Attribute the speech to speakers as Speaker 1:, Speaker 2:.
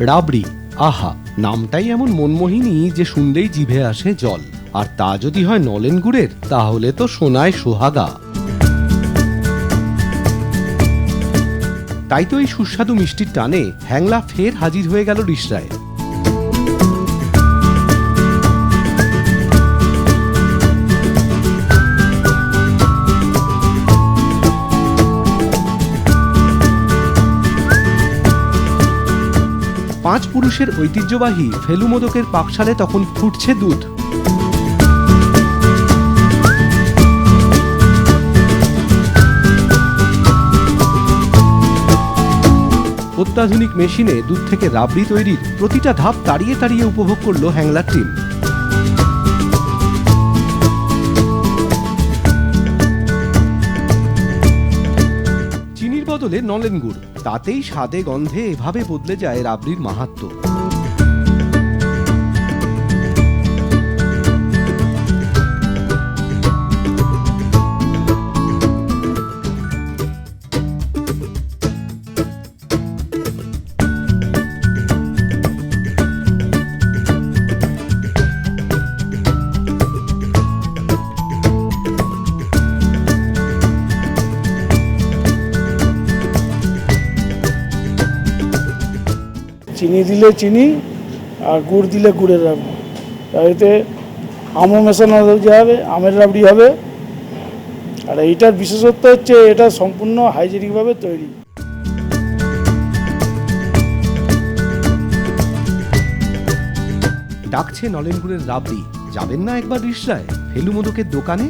Speaker 1: রাবড়ি। আহা, নামটাই এমন মনমোহিনী যে শুনলেই জিভে আসে জল। আর তা যদি হয় নলেন গুড়ের, তাহলে তো সোনায় সোহাগা। তাই তো এই সুস্বাদু মিষ্টির টানে হ্যাংলা ফের হাজির হয়ে গেল রিসরায়। পাঁচ পুরুষের ঐতিহ্যবাহী ফেলু মোদকের পাকশালে তখন ফুটছে দুধ। অত্যাধুনিক মেশিনে দুধ থেকে রাবড়ি তৈরির প্রতিটা ধাপ তাড়িয়ে তাড়িয়ে উপভোগ করল হ্যাংলার টিম। বদলে নলেন গুড় তাতেই স্বাদে গন্ধে এভাবে বদলে যায় রাবড়ির মাহাত্ম্য
Speaker 2: চিনি দিলে চিনি আর গুড় দিলে গুড়ের রাবড়ি এতে আমও মেশানো যাবে আমের রাবড়ি হবে। আর এইটার বিশেষত্ব হচ্ছে এটা সম্পূর্ণ হাইজেনিকভাবে তৈরি।
Speaker 1: ডাকছে নলেন গুড়ের রাবড়ি। যাবেন না একবার রিসরায় ফেলু মোদকের দোকানে?